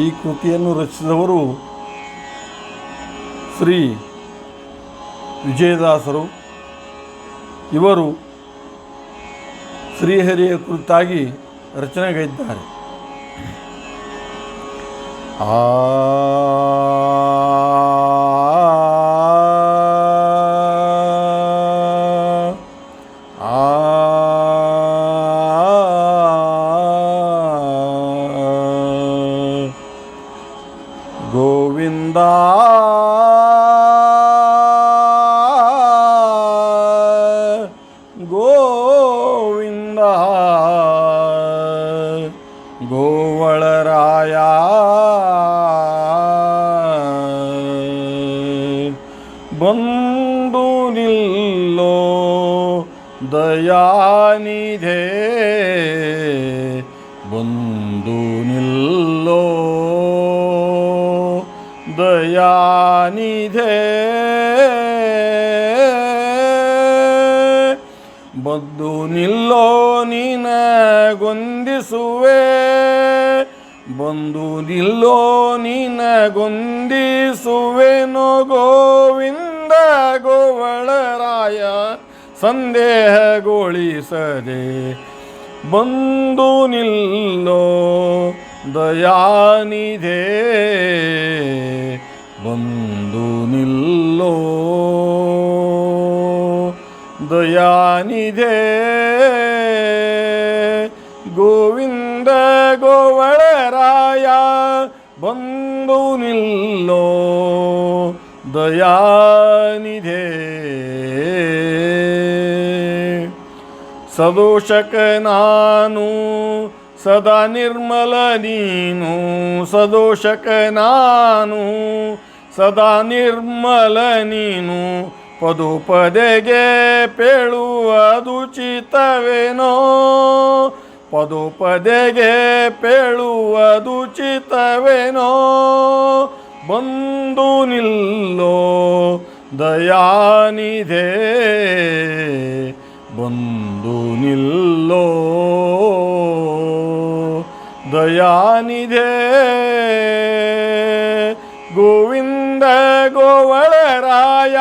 ಈ ಕೃತಿಯನ್ನು ರಚಿಸಿದವರು ಶ್ರೀ ವಿಜಯದಾಸರು. ಇವರು ಶ್ರೀಹರಿಯ ಕುರಿತಾಗಿ ರಚನೆಗೈದ್ದಾರೆ ಆ ಗೋವಿಂದ. ಗೋವಿಂದ. ಗೋವಳರಾಯ. ಬಂದು ನಿಲ್ಲೋ ದಯಾನಿಧೆ. ಬಂದು ದಯಾನಿಧೆ ಬದ್ದು ನಿಲ್ಲೋ ನೀನ ಗೊಂದಿಸುವೆ ಬಂದು ನಿಲ್ಲೋ ನೀನ ಗೊಂದಿಸುವೆನು ಗೋವಿಂದ ಗೋವಳರಾಯ ಸಂದೇಹಗೊಳಿಸದೆ. ಬಂದು ನಿಲ್ಲೋ ದಯಾನಿಧೆ. ಬಂದು ನಿಲ್ಲೋ. ದಯಾನಿಧೆ. ಗೋವಿಂದ ಗೋವಳರಾಯ ಬಂದು ನಿಲ್ಲೋ. ದಯಾನಿಧೆ. ಸದೋಷಕ ನಾನು, ಸದಾ ನಿರ್ಮಲ ನೀನು. ಸದೋಷಕ ನಾನು ಸದಾ ನಿರ್ಮಲ ನೀನು ಪದು ಪದೆಗೆ ಪೇಳುವುದು ಚಿತ್ತವೇನೋ ಪದು ಪದೆಗೆ ಪೇಳುವುದು ಚಿತ್ತವೇನೋ ಬಂದು ನಿಲ್ಲೋ ದಯಾನಿದೆ ಬಂದು ನಿಲ್ಲೋ ದಯಾನಿದೆ ಗೋವಿಂದ ಗೋವಳರಾಯ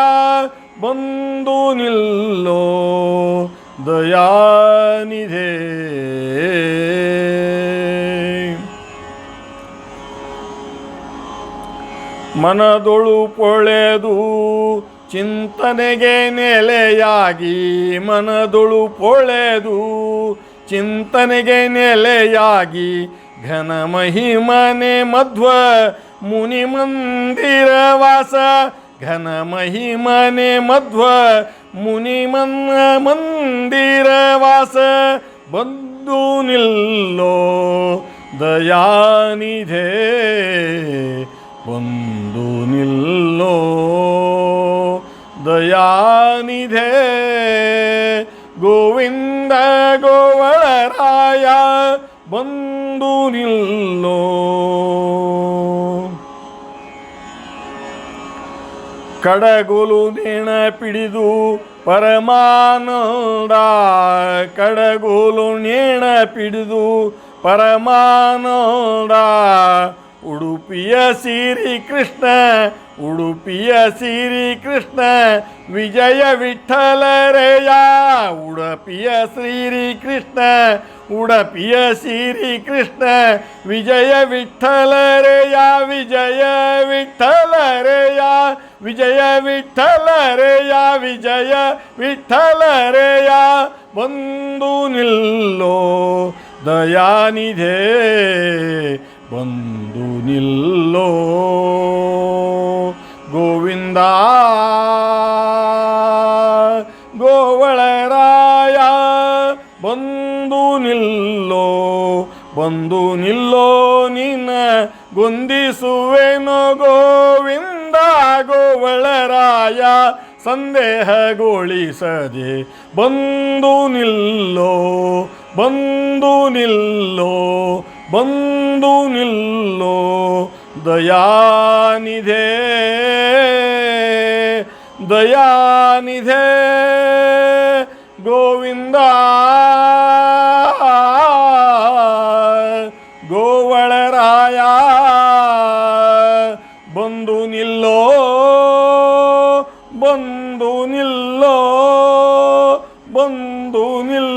ಬಂದು ನಿಲ್ಲೋ, ದಯಾನಿಧೆ. ಮನದೊಳು ಪೊಳೆದು ಚಿಂತನೆಗೆ ನೆಲೆಯಾಗಿ, ಮನದೊಳು ಪೊಳೆದು ಚಿಂತನೆಗೆ ನೆಲೆಯಾಗಿ ಘನ ಮಹಿಮನೆ ಮಧ್ವ ಮುನಿ ಮಂದಿರ ವಾಸ, ಘನ ಮಹಿಮನೆ ಮಧ್ವ, ಮುನಿ ಮನ್ನ ಮಂದಿರ ವಾಸ, ಬಂದು ನಿಲ್ಲೋ ದಯಾನಿಧೆ, ಬಂದು ನಿಲ್ಲೋ ದಯಾನಿಧೆ. ಗೋವಿಂದ ಗೋವಳರಾಯ, ಬಂದು ನಿಲ್ಲೋ. ಕಡಗೋಲು ನೇಣ ಪಿಡಿದು ಪರಮಾನಂದ ಕಡಗೋಲು ನೇಣ ಪಿಡಿದು ಪರಮಾನಂದ ಉಡುಪಿಯ ಸಿರಿ ಕೃಷ್ಣ ಉಡುಪಿಯ ಸಿರಿ ಕೃಷ್ಣ ವಿಜಯ ವಿಠಲರೆಯ ಉಡುಪಿಯ ಶ್ರೀ ಕೃಷ್ಣ ಉಡುಪಿಯ ಸಿರಿ ಕೃಷ್ಣ ವಿಜಯ ವಿಠಲರೆಯ ವಿಜಯ ವಿಠಲರೆಯ ವಿಜಯ ವಿಠಲರೆಯ ವಿಜಯ ವಿಠಲರೆಯ ಬಂದು ನಿಲ್ಲೋ ದಯಾನಿಧೆ, ಬಂದು ನಿಲ್ಲೋ. ಬಂದು ನಿಲ್ಲೋ ನಿನ್ನ ಗುಂದಿಸುವೆನೋ ಗೋವಿಂದ ಗೋವಳರಾಯ ಸಂದೇಹಗೊಳಿಸದೆ. ಬಂದು ನಿಲ್ಲೋ ಬಂದು ನಿಲ್ಲೋ ಬಂದು ನಿಲ್ಲೋ, ದಯಾನಿಧೆ ದಯಾನಿಧೆ, ಗೋವಿಂದ ಗೋವಳ ವಿಠಲರಾಯ ಬಂದು ನಿಲ್ಲೋ ಬಂದು ನಿಲ್ಲೋ ಬಂದು ನಿಲ್ಲೋ.